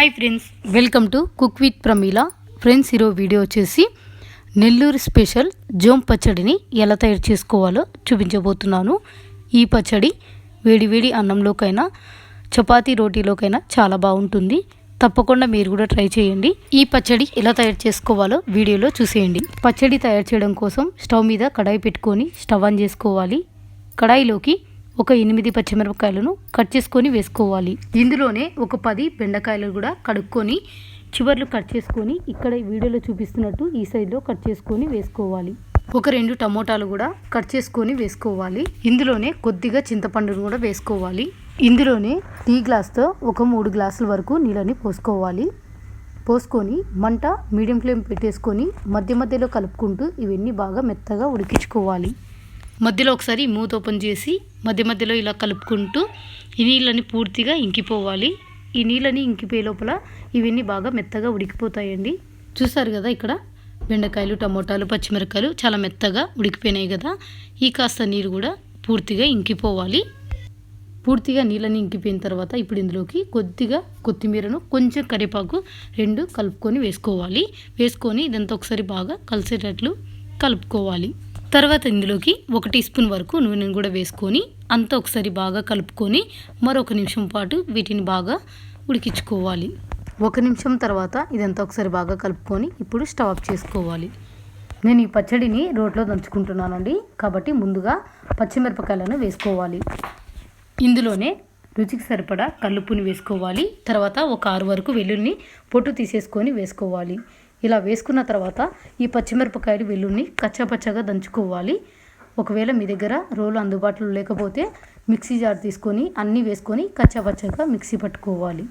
Hi friends welcome to cook with Pramila friends ఈరోజు video వచ్చేసి Nellore special జోమ్ పచ్చడిని ఎలా తయారు చేసుకోవాలో చూపించబోతున్నాను. ఈ పచ్చడి వేడి వేడి అన్నంలోకైనా చపాతీ రోటీలోకైనా చాలా బాగుంటుంది. తప్పకుండా మీరు కూడా ట్రై చేయండి. ఈ పచ్చడి ఎలా తయారు చేసుకోవాలో వీడియోలో చూసేయండి. పచ్చడి తయారు చేయడం కోసం స్టవ్ మీద కడాయి పెట్టుకొని స్టవ్ ఆన్ చేసుకోవాలి. కడాయిలోకి ఒక ఎనిమిది పచ్చిమిరపకాయలను కట్ చేసుకొని వేసుకోవాలి. ఇందులోనే ఒక పది బెండకాయలు కూడా కడుక్కొని చివర్లు కట్ చేసుకొని ఇక్కడ వీడియోలో చూపిస్తున్నట్టు ఈ సైడ్లో కట్ చేసుకొని వేసుకోవాలి. ఒక రెండు టమోటాలు కూడా కట్ చేసుకొని వేసుకోవాలి. ఇందులోనే కొద్దిగా చింతపండును కూడా వేసుకోవాలి. ఇందులోనే టీ గ్లాస్తో ఒక మూడు గ్లాసుల వరకు నీళ్ళని పోసుకోవాలి. పోసుకొని మంట మీడియం ఫ్లేమ్ పెట్టేసుకొని మధ్య మధ్యలో కలుపుకుంటూ ఇవన్నీ బాగా మెత్తగా ఉడికించుకోవాలి. మధ్యలో ఒకసారి మూత ఓపెన్ చేసి మధ్య మధ్యలో ఇలా కలుపుకుంటూ ఈ నీళ్ళని పూర్తిగా ఇంకిపోవాలి. ఈ నీళ్ళని ఇంకిపోయే లోపల ఇవన్నీ బాగా మెత్తగా ఉడికిపోతాయండి. చూసారు కదా ఇక్కడ? బెండకాయలు టమోటాలు పచ్చిమిరపకాయలు చాలా మెత్తగా ఉడికిపోయినాయి కదా? ఈ కాస్త నీరు కూడా పూర్తిగా ఇంకిపోవాలి. పూర్తిగా నీళ్ళని ఇంకిపోయిన తర్వాత ఇప్పుడు ఇందులోకి కొద్దిగా కొత్తిమీరను కొంచెం కరివేపాకు రెండు కలుపుకొని వేసుకోవాలి. వేసుకొని ఇదంతా ఒకసారి బాగా కలిసేటట్లు కలుపుకోవాలి. తర్వాత ఇందులోకి ఒక టీ స్పూన్ వరకు నూనెను కూడా వేసుకొని అంతా ఒకసారి బాగా కలుపుకొని మరొక నిమిషం పాటు వీటిని బాగా ఉడికించుకోవాలి. ఒక నిమిషం తర్వాత ఇదంతా ఒకసారి బాగా కలుపుకొని ఇప్పుడు స్టవ్ ఆఫ్ చేసుకోవాలి. నేను ఈ పచ్చడిని రోట్లో దంచుకుంటున్నానండి. కాబట్టి ముందుగా పచ్చిమిరపకాయలను వేసుకోవాలి. ఇందులోనే రుచికి సరిపడా కల్లుప్పుని వేసుకోవాలి. తర్వాత ఒక ఆరు వరకు వెల్లుల్ని పొట్టు తీసేసుకొని వేసుకోవాలి. ఇలా వేసుకున్న తర్వాత ఈ పచ్చిమిరపకాయలు వెల్లుల్ని కచ్చాపచ్చగా దంచుకోవాలి. ఒకవేళ మీ దగ్గర రోలు అందుబాటులో లేకపోతే మిక్సీ జార్ తీసుకొని అన్నీ వేసుకొని కచ్చాపచ్చగా మిక్సీ పట్టుకోవాలి.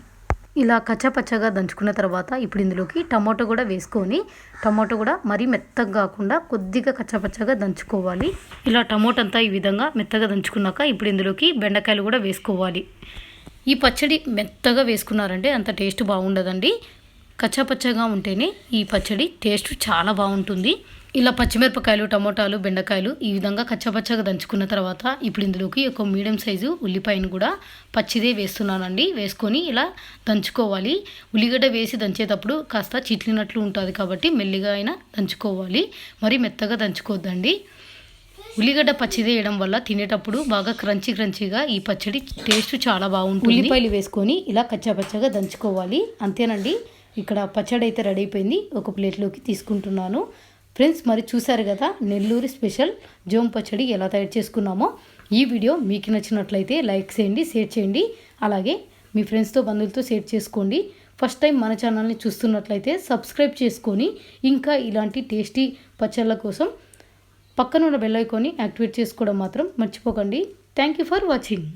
ఇలా కచ్చాపచ్చగా దంచుకున్న తర్వాత ఇప్పుడు ఇందులోకి టమాటో కూడా వేసుకొని టమాటో కూడా మరీ మెత్తగా కాకుండా కొద్దిగా కచ్చాపచ్చగా దంచుకోవాలి. ఇలా టమాటో అంతా ఈ విధంగా మెత్తగా దంచుకున్నాక ఇప్పుడు ఇందులోకి బెండకాయలు కూడా వేసుకోవాలి. ఈ పచ్చడి మెత్తగా వేసుకున్నారంటే అంత టేస్ట్ బాగుండదండి. కచ్చాపచ్చగా ఉంటేనే ఈ పచ్చడి టేస్ట్ చాలా బాగుంటుంది. ఇలా పచ్చిమిరపకాయలు టమోటాలు బెండకాయలు ఈ విధంగా కచ్చపచ్చగా దంచుకున్న తర్వాత ఇప్పుడు ఇందులోకి ఒక మీడియం సైజు ఉల్లిపాయను కూడా పచ్చిదే వేస్తున్నానండి. వేసుకొని ఇలా దంచుకోవాలి. ఉల్లిగడ్డ వేసి దంచేటప్పుడు కాస్త చిట్లినట్లు ఉంటుంది కాబట్టి మెల్లిగా అయినా దంచుకోవాలి. మరి మెత్తగా దంచుకోవద్దండి. ఉల్లిగడ్డ పచ్చిదే వేయడం వల్ల తినేటప్పుడు బాగా క్రంచీ క్రంచీగా ఈ పచ్చడి టేస్ట్ చాలా బాగుంటుంది. ఉల్లిపాయలు వేసుకొని ఇలా కచ్చాపచ్చగా దంచుకోవాలి. అంతేనండి. ఇక్కడ పచ్చడి అయితే రెడీ అయిపోయింది. ఒక ప్లేట్లోకి తీసుకుంటున్నాను. ఫ్రెండ్స్ మరి చూసారు కదా నెల్లూరు స్పెషల్ జోమ్ పచ్చడి ఎలా తయారు చేసుకున్నామో. ఈ వీడియో మీకు నచ్చినట్లయితే లైక్ చేయండి షేర్ చేయండి. అలాగే మీ ఫ్రెండ్స్తో బంధువులతో షేర్ చేసుకోండి. ఫస్ట్ టైం మన ఛానల్ని చూస్తున్నట్లయితే సబ్స్క్రైబ్ చేసుకొని ఇంకా ఇలాంటి టేస్టీ పచ్చళ్ళ కోసం పక్కనున్న బెల్ ఐకాన్ని యాక్టివేట్ చేసుకోవడం మాత్రం మర్చిపోకండి. Thank you for watching.